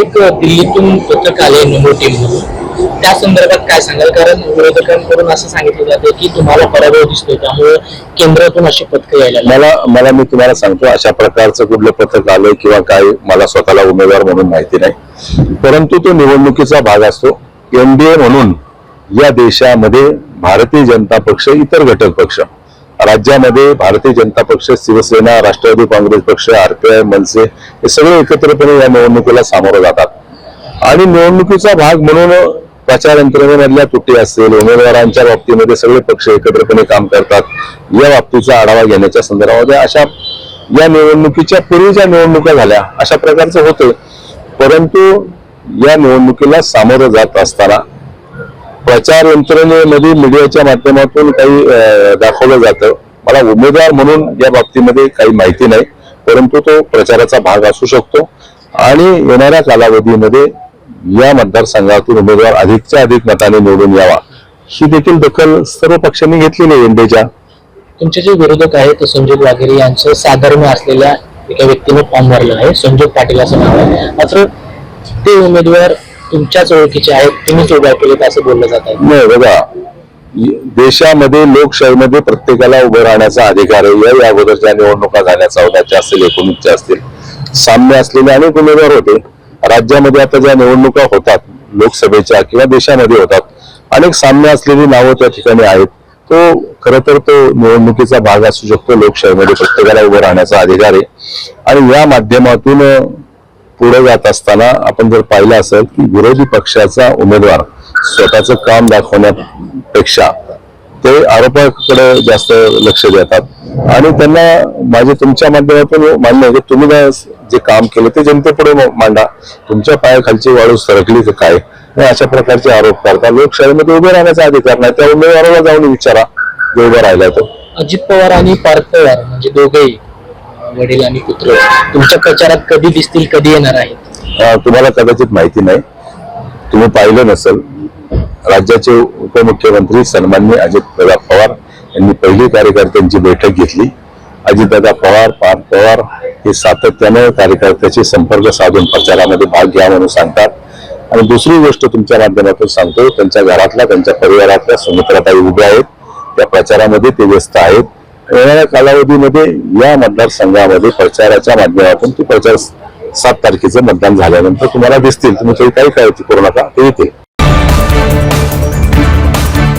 एक दिल्लीतून पत्रक आले नमो टीम म्हणून. त्या संदर्भात काय सांगाल? कारण विरोधकांकडून असं सांगितलं जातं की तुम्हाला पराभव दिसतोय त्यामुळे केंद्रातून अशी पथकं यायला मला मला मी तुम्हाला सांगतो अशा प्रकारचं कुठलं पथक आलंय किंवा काय मला स्वतःला उमेदवार म्हणून माहिती नाही. परंतु तो निवडणुकीचा भाग असतो. एनडीए म्हणून या देशामध्ये भारतीय जनता पक्ष इतर घटक पक्ष राज्यामध्ये भारतीय जनता पक्ष शिवसेना राष्ट्रवादी काँग्रेस पक्ष आरपीआय मनसे हे सगळे एकत्रपणे या निवडणुकीला सामोरं जातात. आणि निवडणुकीचा भाग म्हणून प्रचार यंत्रणेमधल्या तुटी असेल उमेदवारांच्या बाबतीमध्ये सगळे पक्ष एकत्रपणे काम करतात या बाबतीचा आढावा घेण्याच्या संदर्भामध्ये अशा या निवडणुकीच्या पूर्वी ज्या निवडणुका झाल्या अशा प्रकारचं होतं. परंतु या निवडणुकीला सामोरं जात असताना प्रचार यंत्रणेमध्ये मीडियाच्या माध्यमातून काही दाखवलं जातं. मला उमेदवार म्हणून या बाबतीमध्ये काही माहिती नाही परंतु तो प्रचाराचा भाग असू शकतो. आणि येणाऱ्या कालावधीमध्ये या मतदारसंघातून उमेदवार अधिकच्या अधिक मताने निवडून यावा. ही देखील दखल सर्व पक्षांनी घेतलेली एनडीच्या. तुमचे जे विरोधक आहेत संजय वाघेरे यांचं साधर्म्य असलेल्या एका व्यक्तीने फॉर्म भरला आहे संजय पाटील असं नाव आहे. मात्र ते उमेदवार तुमच्याच ओळखीचे आहेत तुम्हीच उभ्या केलेत असं बोललं जात आहे. नाही बघा देशामध्ये लोकशाहीमध्ये प्रत्येकाला उभं राहण्याचा अधिकार आहे. या अगोदरच्या निवडणुका झाल्या चौदाच्या असतील एकोणीसच्या असतील. साम्य असलेले अनेक उमेदवार होते. राज्यामध्ये आता ज्या निवडणुका होतात लोकसभेच्या किंवा देशामध्ये होतात अनेक साम्य असलेली नावं त्या ठिकाणी आहेत. तो खर तर तो निवडणुकीचा भाग असू शकतो. लोकशाहीमध्ये प्रत्येकाला उभं राहण्याचा अधिकार आहे. आणि या माध्यमातून पुढे जात असताना आपण जर पाहिलं असेल की विरोधी पक्षाचा उमेदवार स्वतःचं काम दाखवण्यापेक्षा ते आरोपाकडे जास्त लक्ष देतात. आणि त्यांना माझे तुमच्या माध्यमातून मान्य आहे की तुम्ही जे काम केलं ते जनतेपुढे मांडा. तुमच्या पायाखालची वाळू सरकली तर काय? हे अशा प्रकारचे आरोप करतात. लोकशाहीमध्ये उभे राहण्याचा अधिकार नाही. त्या उमेदवाराला जाऊन विचारा. जो उभा राहिला तो अजित पवार आणि पार्थ पवार म्हणजे दोघेही. वडील आणि पुत्र तुमच्या प्रचारात कधी दिसतील कधी येणार आहेत? तुम्हाला कदाचित माहिती नाही. तुम्ही पाहिलं नसेल राज्याचे उपमुख्यमंत्री सन्माननीय अजितदादा पवार यांनी पहिली कार्यकर्त्यांची बैठक घेतली. अजितदादा पवार पार्थ पवार हे सातत्याने कार्यकर्त्याशी संपर्क साधून प्रचारामध्ये भाग घ्या म्हणून सांगतात. आणि दुसरी गोष्ट तुमच्या माध्यमातून सांगतो त्यांच्या घरातल्या त्यांच्या परिवारातल्या सुमित्राताई उभ्या आहेत. त्या प्रचारामध्ये ते व्यस्त आहेत. येणाऱ्या कालावधीमध्ये या मतदारसंघामध्ये प्रचाराच्या माध्यमातून ती प्रचार सात तारखेचं मतदान झाल्यानंतर तुम्हाला दिसतील. तुम्ही काही काही काय करू नका. ते येते.